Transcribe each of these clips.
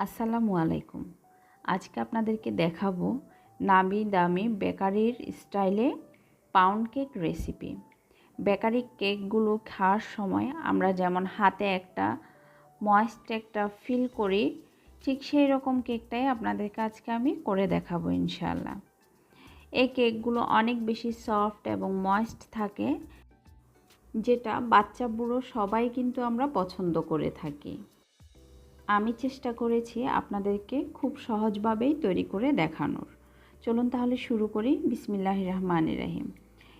আসসালামু আলাইকুম। আজকে আপনাদেরকে দেখাবো নামি দামি বেকারির স্টাইলে পাউন্ড কেক রেসিপি বেকারি কেকগুলো খাওয়ার সময় আমরা যেমন হাতে একটা ময়েস্ট একটা ফিল করি, ঠিক সেই রকম কেকটাই আপনাদেরকে আজকে আমি করে দেখাবো ইনশাল্লাহ এই কেকগুলো অনেক বেশি সফট এবং ময়েস্ট থাকে, যেটা বাচ্চা বুড়ো সবাই কিন্তু আমরা পছন্দ করে থাকি। আমি চেষ্টা করেছি আপনাদেরকে খুব সহজভাবেই তৈরি করে দেখানোর। চলুন তাহলে শুরু করি। বিসমিল্লাহ রহমান রাহিম।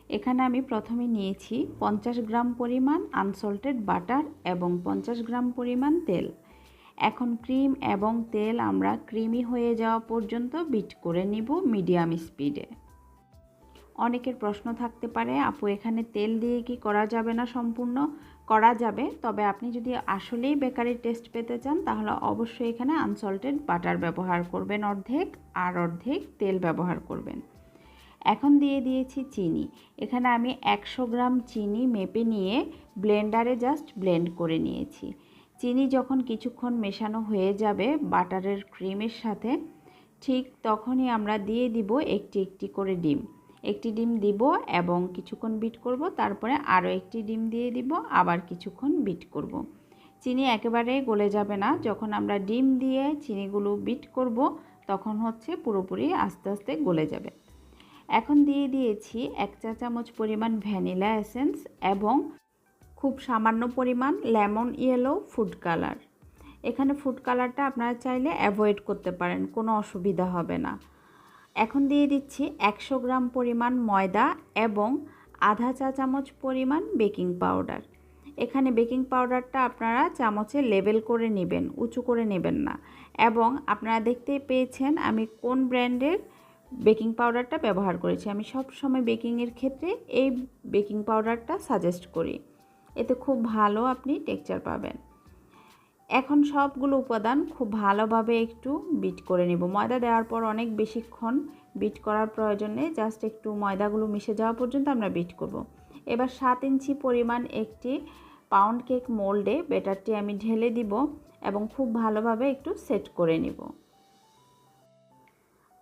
এখানে আমি প্রথমে নিয়েছি পঞ্চাশ গ্রাম পরিমাণ আনসল্টেড বাটার এবং পঞ্চাশ গ্রাম পরিমাণ তেল। এখন ক্রিম এবং তেল আমরা ক্রিমি হয়ে যাওয়া পর্যন্ত বিট করে নিব মিডিয়াম স্পিডে। অনেকের প্রশ্ন থাকতে পারে, আপু, এখানে তেল দিয়ে কি করা যাবে না সম্পূর্ণ? করা যাবে। তবে আপনি যদি আসলেই বেকারির টেস্ট পেতে চান, তাহলে অবশ্যই এখানে আনসল্টেড বাটার ব্যবহার করবেন অর্ধেক আর অর্ধেক তেল ব্যবহার করবেন। এখন দিয়ে দিয়েছি চিনি। এখানে আমি একশো গ্রাম চিনি মেপে নিয়ে ব্লেন্ডারে জাস্ট ব্লেন্ড করে নিয়েছি। চিনি যখন কিছুক্ষণ মেশানো হয়ে যাবে বাটারের ক্রিমের সাথে, ঠিক তখনই আমরা দিয়ে দিব একটি একটি করে ডিম। একটি ডিম দিব এবং কিছুক্ষণ বিট করব, তারপরে আরও একটি ডিম দিয়ে দিব, আবার কিছুক্ষণ বিট করব। চিনি একেবারে গলে যাবে না। যখন আমরা ডিম দিয়ে চিনিগুলো বিট করব, তখন হচ্ছে পুরোপুরি আস্তে আস্তে গলে যাবে। এখন দিয়ে দিয়েছি এক চা চামচ পরিমাণ ভ্যানিলা এসেন্স এবং খুব সামান্য পরিমাণ লেমন ইয়েলো ফুড কালার। এখানে ফুড কালারটা আপনারা চাইলে অ্যাভয়েড করতে পারেন, কোনো অসুবিধা হবে না। এখন দিয়ে দিচ্ছি একশো গ্রাম পরিমাণ ময়দা এবং আধা চা চামচ পরিমাণ বেকিং পাউডার। এখানে বেকিং পাউডারটা আপনারা চামচে লেবেল করে নেবেন, উঁচু করে নেবেন না। এবং আপনারা দেখতে পেয়েছেন আমি কোন ব্র্যান্ডের বেকিং পাউডারটা ব্যবহার করেছি। আমি সব সময় বেকিংয়ের ক্ষেত্রে এই বেকিং পাউডারটা সাজেস্ট করি। এতে খুব ভালো আপনি টেক্সচার পাবেন। এখন সবগুলো উপাদান খুব ভালোভাবে একটু বিট করে নেব। ময়দা দেওয়ার পর অনেক বেশিক্ষণ বিট করার প্রয়োজন নেই, জাস্ট একটু ময়দাগুলো মিশে যাওয়া পর্যন্ত আমরা বিট করব। এবার সাত ইঞ্চি পরিমাণ একটি পাউন্ড কেক মোল্ডে বেটারটি আমি ঢেলে দিব এবং খুব ভালোভাবে একটু সেট করে নিব।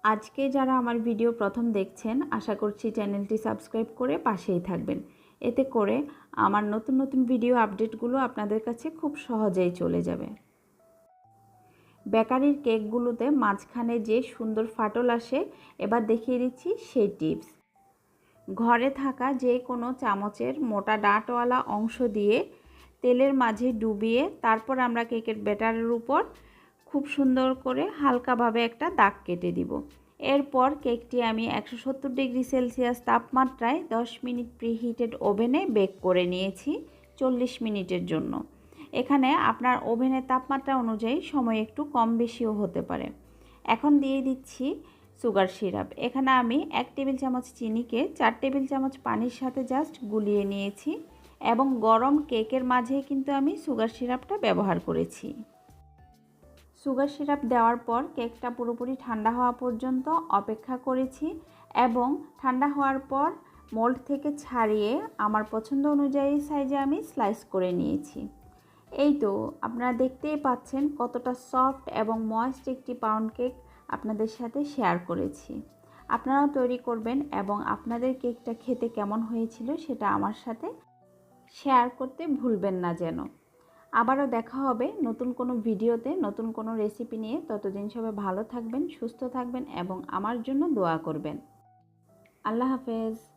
আজকে যারা আমার ভিডিও প্রথম দেখছেন, আশা করছি চ্যানেলটি সাবস্ক্রাইব করে পাশেই থাকবেন। এতে করে আমার নতুন নতুন ভিডিও আপডেটগুলো আপনাদের কাছে খুব সহজেই চলে যাবে। বেকারির কেকগুলোতে মাঝখানে যে সুন্দর ফাটল আসে, এবার দেখিয়ে দিচ্ছি সেই টিপস। ঘরে থাকা যে কোনো চামচের মোটা ডাঁটওয়ালা অংশ দিয়ে তেলের মাঝে ডুবিয়ে তারপর আমরা কেকের ব্যাটারের উপর খুব সুন্দর করে হালকাভাবে একটা দাগ কেটে দিব। এরপর কেকটি আমি একশো সত্তর ডিগ্রি সেলসিয়াস তাপমাত্রায় দশ মিনিট প্রিহিটেড ওভেনে বেক করে নিয়েছি চল্লিশ মিনিটের জন্য। এখানে আপনার ওভেনের তাপমাত্রা অনুযায়ী সময় একটু কম বেশিও হতে পারে। এখন দিয়ে দিচ্ছি সুগার সিরাপ। এখানে আমি এক টেবিল চামচ চিনিকে চার টেবিল চামচ পানির সাথে জাস্ট গুলিয়ে নিয়েছি এবং গরম কেকের মাঝে কিন্তু আমি সুগার সিরাপটা ব্যবহার করেছি। সুগার সিরাপ দেওয়ার পর কেকটা পুরোপুরি ঠান্ডা হওয়া পর্যন্ত অপেক্ষা করেছি এবং ঠান্ডা হওয়ার পর মোল্ড থেকে ছাড়িয়ে আমার পছন্দ অনুযায়ী সাইজে আমি স্লাইস করে নিয়েছি। এই তো, আপনারা দেখতেই পাচ্ছেন কতটা সফট এবং ময়েস্ট একটি পাউন্ড কেক আপনাদের সাথে শেয়ার করেছি। আপনারাও তৈরি করবেন এবং আপনাদের কেকটা খেতে কেমন হয়েছিল সেটা আমার সাথে শেয়ার করতে ভুলবেন না যেন। আবারও দেখা হবে নতুন কোনো ভিডিওতে, নতুন কোনো রেসিপি নিয়ে। ততদিন সবাই ভালো থাকবেন, সুস্থ থাকবেন এবং আমার জন্য দোয়া করবেন। আল্লাহ হাফেজ।